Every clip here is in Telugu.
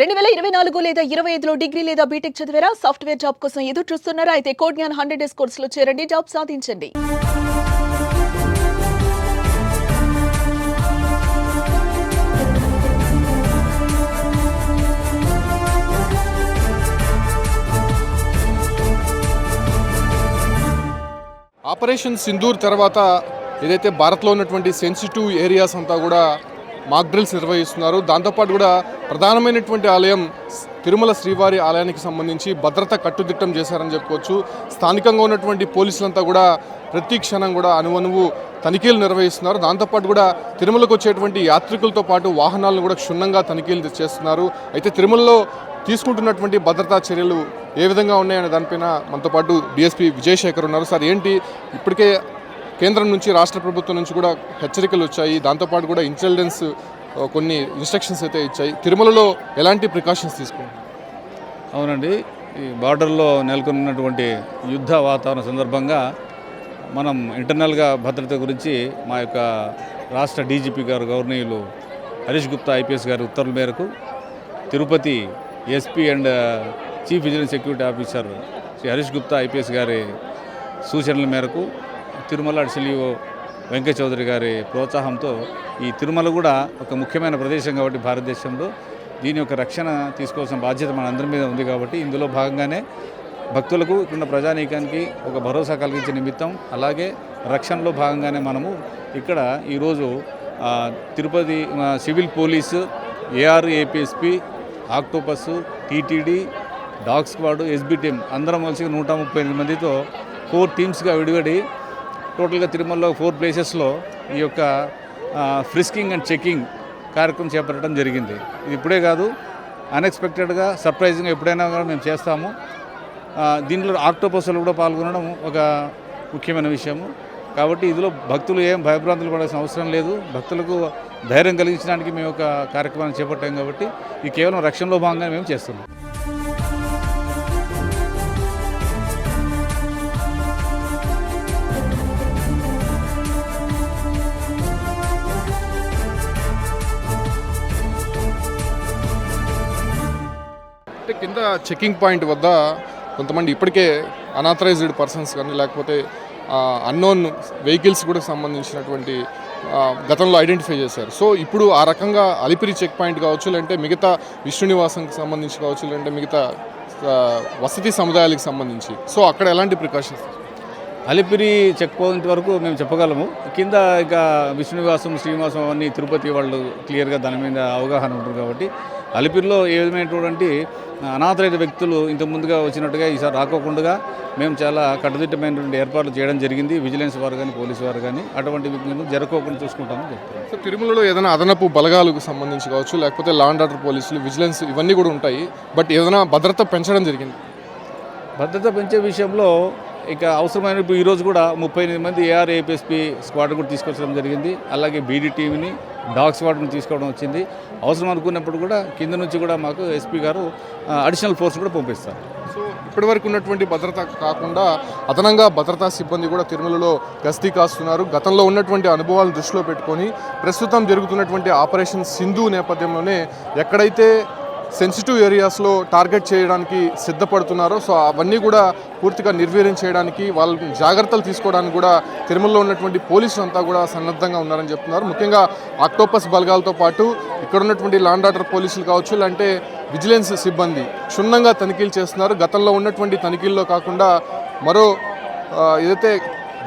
రెండు వేల ఇరవై నాలుగు లేదా ఇరవై ఐదులో డిగ్రీ లేదా బీటెక్ చదివారా? సాఫ్ట్వేర్ జాబ్ కోసం ఎదురు చూస్తున్నారా? అయితే కోడ్ జ్ఞాన్ హండ్రెడ్ డేస్ కోర్సులో చేరండి. జాబ్ సాధించండి. ఆపరేషన్ సింధూర్ తర్వాత ఏదైతే భారత్లో ఉన్నటువంటి సెన్సిటివ్ ఏరియాస్ అంతా కూడా మాక్ డ్రిల్స్ నిర్వహిస్తున్నారు. దాంతోపాటు కూడా ప్రధానమైనటువంటి ఆలయం తిరుమల శ్రీవారి ఆలయానికి సంబంధించి భద్రత కట్టుదిట్టం చేశారని చెప్పుకోవచ్చు స్థానికంగా ఉన్నటువంటి పోలీసులంతా కూడా ప్రతి క్షణం కూడా అనువనువు తనిఖీలు నిర్వహిస్తున్నారు. దాంతోపాటు కూడా తిరుమలకు వచ్చేటువంటి యాత్రికులతో పాటు వాహనాలను కూడా క్షుణ్ణంగా తనిఖీలు చేస్తున్నారు. అయితే తిరుమలలో తీసుకుంటున్నటువంటి భద్రతా చర్యలు ఏ విధంగా ఉన్నాయనే దానిపైన మనతో పాటు డిఎస్పీ విజయశేఖర్ ఉన్నారు. సార్ ఏంటి ఇప్పటికే కేంద్రం నుంచి రాష్ట్ర ప్రభుత్వం నుంచి కూడా హెచ్చరికలు వచ్చాయి. దాంతోపాటు కూడా ఇంటెలిజెన్స్ కొన్ని ఇన్స్ట్రక్షన్స్ అయితే ఇచ్చాయి. తిరుమలలో ఎలాంటి ప్రికాషన్స్ తీసుకుంటారు అవునండి. ఈ బార్డర్లో నెలకొన్నటువంటి యుద్ధ వాతావరణ సందర్భంగా మనం ఇంటర్నల్గా భద్రత గురించి మా యొక్క రాష్ట్ర డీజీపీ గారు గవర్నీయులు హరీష్ గుప్తా ఐపీఎస్ గారి ఉత్తర్వుల మేరకు Tirupati SP and chief vigilance security officer Shri Harish Gupta IPS గారి సూచనల మేరకు తిరుమల అడిసిలియో వెంకయ్య చౌదరి గారి ప్రోత్సాహంతో ఈ తిరుమల కూడా ఒక ముఖ్యమైన ప్రదేశం కాబట్టి భారతదేశంలో దీని యొక్క రక్షణ తీసుకోవాల్సిన బాధ్యత మన అందరి మీద ఉంది కాబట్టి ఇందులో భాగంగానే భక్తులకు ఇక్కడ ప్రజానీకానికి ఒక భరోసా కలిగించే నిమిత్తం అలాగే రక్షణలో భాగంగానే మనము ఇక్కడ ఈరోజు Tirupati civil police AR APSP Octopus TTD dog squad SB team అందరం కలిసి నూట ముప్పై ఎనిమిది మందితో ఫోర్ టీమ్స్గా విడివడి టోటల్గా తిరుమలలో ఫోర్ ప్లేసెస్లో ఈ యొక్క ఫ్రిస్కింగ్ అండ్ చెకింగ్ కార్యక్రమం చేపట్టడం జరిగింది. ఇది ఇప్పుడే కాదు అన్ఎక్స్పెక్టెడ్గా సర్ప్రైజింగ్గా ఎప్పుడైనా కూడా మేము చేస్తాము. దీనిలో దీంట్లో ఆక్టోపస్లు కూడా పాల్గొనడం ఒక ముఖ్యమైన విషయము. కాబట్టి ఇందులో భక్తులు ఏం భయభ్రాంతులు పడాల్సిన అవసరం లేదు. భక్తులకు ధైర్యం కలిగించడానికి మేము ఒక కార్యక్రమాన్ని చేపట్టాం కాబట్టి ఇది కేవలం రక్షణలో భాగంగా మేము చేస్తున్నాం. చెకింగ్ పాయింట్ వద్ద కొంతమంది ఇప్పటికే అనాథరైజ్డ్ పర్సన్స్ కానీ లేకపోతే అన్నోన్ వెహికల్స్ కూడా సంబంధించినటువంటి గతంలో ఐడెంటిఫై చేశారు. సో ఇప్పుడు ఆ రకంగా అలిపిరి చెక్ పాయింట్ కావచ్చు లేదంటే మిగతా విష్ణునివాసంకి సంబంధించి కావచ్చు లేదంటే మిగతా వసతి సముదాయాలకు సంబంధించి. సో అక్కడ ఎలాంటి ప్రికాషన్స్ అలిపిరి చెక్ పాయింట్ వరకు మేము చెప్పగలము. కింద ఇక విష్ణునివాసం శ్రీనివాసం అవన్నీ తిరుపతి వాళ్ళు క్లియర్గా దాని మీద అవగాహన ఉంటుంది కాబట్టి అలిపిరిలో ఏ విధమైనటువంటి అనాథరైన వ్యక్తులు ఇంత ముందుగా వచ్చినట్టుగా ఈసారి రాకోకుండా మేము చాలా కట్టుదిట్టమైనటువంటి ఏర్పాట్లు చేయడం జరిగింది. విజిలెన్స్ వారు కానీ పోలీసు వారు కానీ అటువంటి వ్యక్తులను జరగకోకుండా చూసుకుంటామని చెప్తున్నాం. సో తిరుమలలో ఏదైనా అదనపు బలగాలకు సంబంధించి కావచ్చు లేకపోతే లా అండ్ ఆర్డర్ పోలీసులు విజిలెన్స్ ఇవన్నీ కూడా ఉంటాయి. బట్ ఏదైనా భద్రత పెంచడం జరిగింది. భద్రత పెంచే విషయంలో ఇక అవసరమైన ఈరోజు కూడా ముప్పై ఎనిమిది మంది ఏఆర్ఏపీఎస్పీ స్క్వాడ్ కూడా తీసుకొచ్చడం జరిగింది. అలాగే బీడీ టీవీని డాగ్ స్క్వాడ్ని తీసుకోవడం వచ్చింది. అవసరం అనుకున్నప్పుడు కూడా కింద నుంచి కూడా మాకు ఎస్పీ గారు అడిషనల్ ఫోర్స్ కూడా పంపిస్తారు. సో ఇప్పటివరకు ఉన్నటువంటి భద్రత కాకుండా అదనంగా భద్రతా సిబ్బంది కూడా తిరుమలలో గస్తీ కాస్తున్నారు. గతంలో ఉన్నటువంటి అనుభవాలను దృష్టిలో పెట్టుకొని ప్రస్తుతం జరుగుతున్నటువంటి ఆపరేషన్ సింధు నేపథ్యంలోనే ఎక్కడైతే సెన్సిటివ్ ఏరియాస్లో టార్గెట్ చేయడానికి సిద్ధపడుతున్నారో సో అవన్నీ కూడా పూర్తిగా నిర్వీర్యం చేయడానికి వాళ్ళ జాగ్రత్తలు తీసుకోవడానికి కూడా తిరుమలలో ఉన్నటువంటి పోలీసులు అంతా కూడా సన్నద్ధంగా ఉన్నారని చెప్తున్నారు. ముఖ్యంగా ఆక్టోపస్ బలగాలతో పాటు ఇక్కడ ఉన్నటువంటి లాండ్ ఆర్డర్ పోలీసులు కావచ్చు లేదంటే విజిలెన్స్ సిబ్బంది క్షుణ్ణంగా తనిఖీలు చేస్తున్నారు. గతంలో ఉన్నటువంటి తనిఖీల్లో కాకుండా మరో ఏదైతే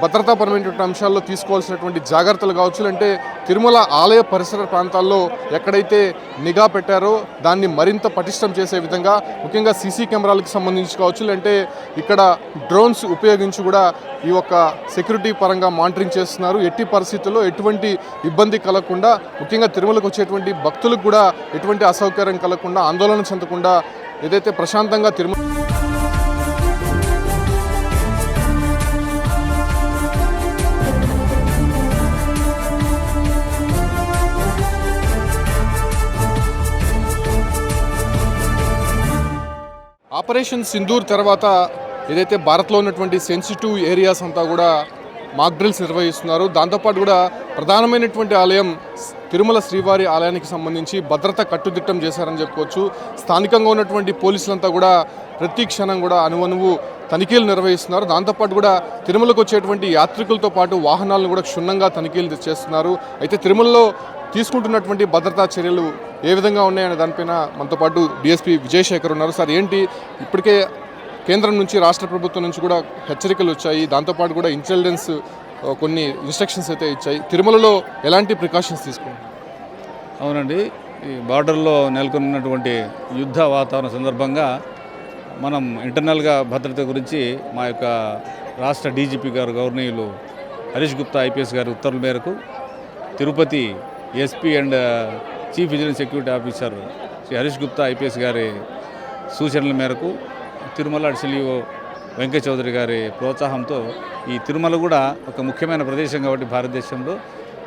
భద్రతాపరమైనటువంటి అంశాల్లో తీసుకోవాల్సినటువంటి జాగ్రత్తలు కావచ్చు అంటే తిరుమల ఆలయ పరిసర ప్రాంతాల్లో ఎక్కడైతే నిఘా పెట్టారో దాన్ని మరింత పటిష్టం చేసే విధంగా ముఖ్యంగా సీసీ కెమెరాలకు సంబంధించి కావచ్చు అంటే ఇక్కడ డ్రోన్స్ ఉపయోగించి కూడా ఈ యొక్క సెక్యూరిటీ పరంగా మానిటరింగ్ చేస్తున్నారు. ఎట్టి పరిస్థితుల్లో ఎటువంటి ఇబ్బంది కలగకుండా ముఖ్యంగా తిరుమలకు వచ్చేటువంటి భక్తులకు కూడా ఎటువంటి అసౌకర్యం కలగకుండా ఆందోళన చెందకుండా ఏదైతే ప్రశాంతంగా తిరుమల ఆపరేషన్ సింధూర్ తర్వాత ఏదైతే భారత్లో ఉన్నటువంటి సెన్సిటివ్ ఏరియాస్ అంతా కూడా మాక్ డ్రిల్స్ నిర్వహిస్తున్నారు. దాంతోపాటు కూడా ప్రధానమైనటువంటి ఆలయం తిరుమల శ్రీవారి ఆలయానికి సంబంధించి భద్రత కట్టుదిట్టం చేశారని చెప్పుకోవచ్చు. స్థానికంగా ఉన్నటువంటి పోలీసులంతా కూడా ప్రతి క్షణం కూడా అనువనువు తనిఖీలు నిర్వహిస్తున్నారు. దాంతోపాటు కూడా తిరుమలకు వచ్చేటువంటి యాత్రికులతో పాటు వాహనాలను కూడా క్షుణ్ణంగా తనిఖీలు చేస్తున్నారు. అయితే తిరుమలలో తీసుకుంటున్నటువంటి భద్రతా చర్యలు ఏ విధంగా ఉన్నాయనే దానిపైన మనతో పాటు డిఎస్పీ విజయశేఖర్ ఉన్నారు. సార్ ఏంటి ఇప్పటికే కేంద్రం నుంచి రాష్ట్ర ప్రభుత్వం నుంచి కూడా హెచ్చరికలు వచ్చాయి. దాంతోపాటు కూడా ఇంటెలిజెన్స్ కొన్ని ఇన్స్ట్రక్షన్స్ అయితే ఇచ్చాయి. తిరుమలలో ఎలాంటి ప్రికాషన్స్ తీసుకున్నారు అవునండి. ఈ బార్డర్లో నెలకొన్నటువంటి యుద్ధ వాతావరణ సందర్భంగా మనం ఇంటర్నల్గా భద్రత గురించి మా యొక్క రాష్ట్ర డీజీపీ గారు గవర్నీయులు హరీష్ గుప్తా ఐపీఎస్ గారి ఉత్తర్వుల మేరకు Tirupati SP and chief vigilance security officer Shri Harish Gupta IPS గారి సూచనల మేరకు తిరుమల సిలిఓ వెంకయ్య చౌదరి గారి ప్రోత్సాహంతో ఈ తిరుమల కూడా ఒక ముఖ్యమైన ప్రదేశం కాబట్టి భారతదేశంలో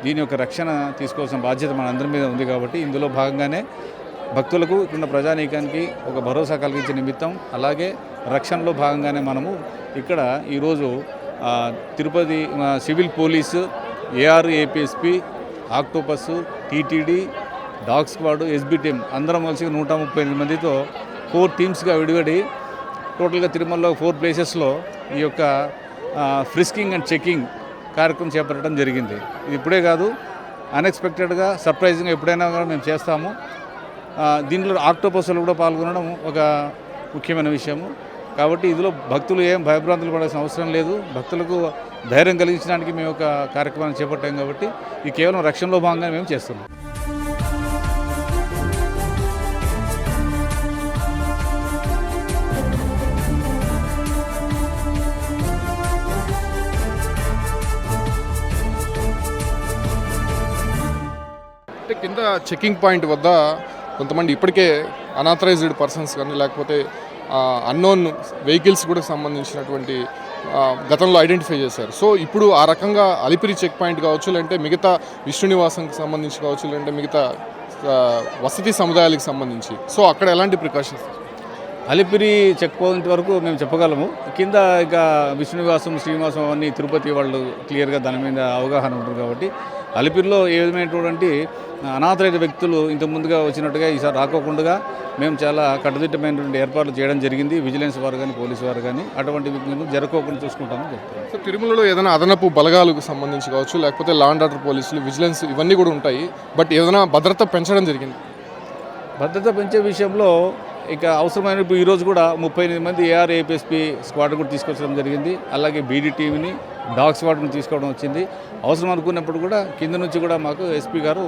దీని యొక్క రక్షణ తీసుకోవాల్సిన బాధ్యత మన అందరి మీద ఉంది కాబట్టి ఇందులో భాగంగానే భక్తులకు ఇక్కడ ప్రజానీకానికి ఒక భరోసా కలిగించే నిమిత్తం అలాగే రక్షణలో భాగంగానే మనము ఇక్కడ ఈరోజు Tirupati civil police AR APSP Octopus TTD dog squad SB team అందరం కలిసి నూట ముప్పై ఎనిమిది మందితో ఫోర్ టీమ్స్గా విడివడి టోటల్గా తిరుమలలో ఫోర్ ప్లేసెస్లో ఈ యొక్క ఫ్రిస్కింగ్ అండ్ చెకింగ్ కార్యక్రమం చేపట్టడం జరిగింది. ఇది ఇప్పుడే కాదు అన్ఎక్స్పెక్టెడ్గా సర్ప్రైజింగ్గా ఎప్పుడైనా కూడా మేము చేస్తాము. దీనిలో దీంట్లో ఆక్టోపస్లు కూడా పాల్గొనడం ఒక ముఖ్యమైన విషయము. కాబట్టి ఇందులో భక్తులు ఏం భయభ్రాంతులు పడాల్సిన అవసరం లేదు. భక్తులకు ధైర్యం కలిగించడానికి మేము ఒక కార్యక్రమాన్ని చేపట్టాం కాబట్టి ఇది కేవలం రక్షణలో భాగంగా మేము చేస్తున్నాం. చెకింగ్ పాయింట్ వద్ద కొంతమంది ఇప్పటికే అనాథరైజ్డ్ పర్సన్స్ కానీ లేకపోతే అన్నోన్ వెహికల్స్ కూడా సంబంధించినటువంటి గతంలో ఐడెంటిఫై చేశారు. సో ఇప్పుడు ఆ రకంగా అలిపిరి చెక్ పాయింట్ కావచ్చు లేదంటే మిగతా విష్ణునివాసంకి సంబంధించి కావచ్చు లేదంటే మిగతా వసతి సముదాయాలకు సంబంధించి. సో అక్కడ ఎలాంటి ప్రికాషన్స్ అలిపిరి చెక్ పాయింట్ వరకు మేము చెప్పగలము. కింద ఇక విష్ణునివాసం శ్రీనివాసం అన్నీ తిరుపతి వాళ్ళు క్లియర్గా దాని మీద అవగాహన ఉంటుంది కాబట్టి అలిపిరిలో ఏ విధమైనటువంటి అనాథరైన వ్యక్తులు ఇంత ముందుగా వచ్చినట్టుగా ఈసారి రాకోకుండా మేము చాలా కట్టుదిట్టమైనటువంటి ఏర్పాట్లు చేయడం జరిగింది. విజిలెన్స్ వారు కానీ పోలీసు వారు కానీ అటువంటి జరగకోకుండా చూసుకుంటామని చెప్తారు సో తిరుమలలో ఏదైనా అదనపు బలగాలకు సంబంధించి కావచ్చు లేకపోతే లా అండ్ ఆర్డర్ పోలీసులు విజిలెన్స్ ఇవన్నీ కూడా ఉంటాయి. బట్ ఏదైనా భద్రత పెంచడం జరిగింది. భద్రత పెంచే విషయంలో ఇక అవసరమైన ఈరోజు కూడా ముప్పై ఎనిమిది మంది ఏఆర్ ఏపీఎస్పీ స్క్వాడ్ కూడా తీసుకొచ్చడం జరిగింది. అలాగే బీడీ టీంని డాగ్ స్క్వాడ్ను తీసుకోవడం వచ్చింది. అవసరం అనుకున్నప్పుడు కూడా కింద నుంచి కూడా మాకు ఎస్పీ గారు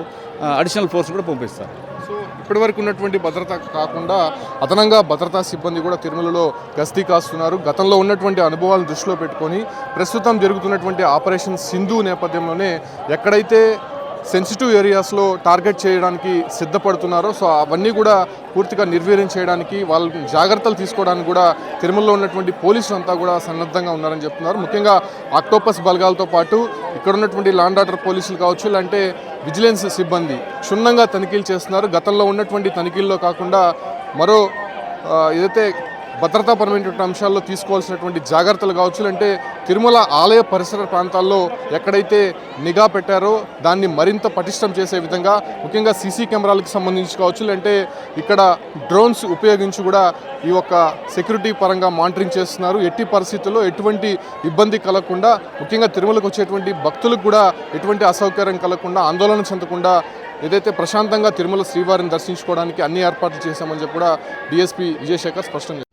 అడిషనల్ ఫోర్స్ కూడా పంపిస్తారు. సో ఇప్పటివరకు ఉన్నటువంటి భద్రత కాకుండా అదనంగా భద్రతా సిబ్బంది కూడా తిరుమలలో గస్తీ కాస్తున్నారు. గతంలో ఉన్నటువంటి అనుభవాలను దృష్టిలో పెట్టుకొని ప్రస్తుతం జరుగుతున్నటువంటి ఆపరేషన్ సింధు నేపథ్యంలోనే ఎక్కడైతే సెన్సిటివ్ ఏరియాస్లో టార్గెట్ చేయడానికి సిద్ధపడుతున్నారో సో అవన్నీ కూడా పూర్తిగా నిర్వీర్యం చేయడానికి వాళ్ళ జాగ్రత్తలు తీసుకోవడానికి కూడా తిరుమలలో ఉన్నటువంటి పోలీసులు అంతా కూడా సన్నద్ధంగా ఉన్నారని చెప్తున్నారు. ముఖ్యంగా ఆక్టోపస్ బలగాలతో పాటు ఇక్కడ ఉన్నటువంటి లాండ్ ఆర్డర్ పోలీసులు కావచ్చు లేదంటే విజిలెన్స్ సిబ్బంది క్షుణ్ణంగా తనిఖీలు చేస్తున్నారు. గతంలో ఉన్నటువంటి తనిఖీల్లో కాకుండా మరో ఏదైతే భద్రతాపరమైనటువంటి అంశాల్లో తీసుకోవాల్సినటువంటి జాగ్రత్తలు కావచ్చు అంటే తిరుమల ఆలయ పరిసర ప్రాంతాల్లో ఎక్కడైతే నిఘా పెట్టారో దాన్ని మరింత పటిష్టం చేసే విధంగా ముఖ్యంగా సీసీ కెమెరాలకు సంబంధించి కావచ్చు అంటే ఇక్కడ డ్రోన్స్ ఉపయోగించి కూడా ఈ యొక్క సెక్యూరిటీ పరంగా మానిటరింగ్ చేస్తున్నారు. ఎట్టి పరిస్థితుల్లో ఎటువంటి ఇబ్బంది కలగకుండా ముఖ్యంగా తిరుమలకు వచ్చేటువంటి భక్తులకు కూడా ఎటువంటి అసౌకర్యం కలగకుండా ఆందోళన చెందకుండా ఏదైతే ప్రశాంతంగా తిరుమల శ్రీవారిని దర్శించుకోవడానికి అన్ని ఏర్పాట్లు చేశామని చెప్పి కూడా డిఎస్పీ విజయశేఖర్ స్పష్టం చేశారు.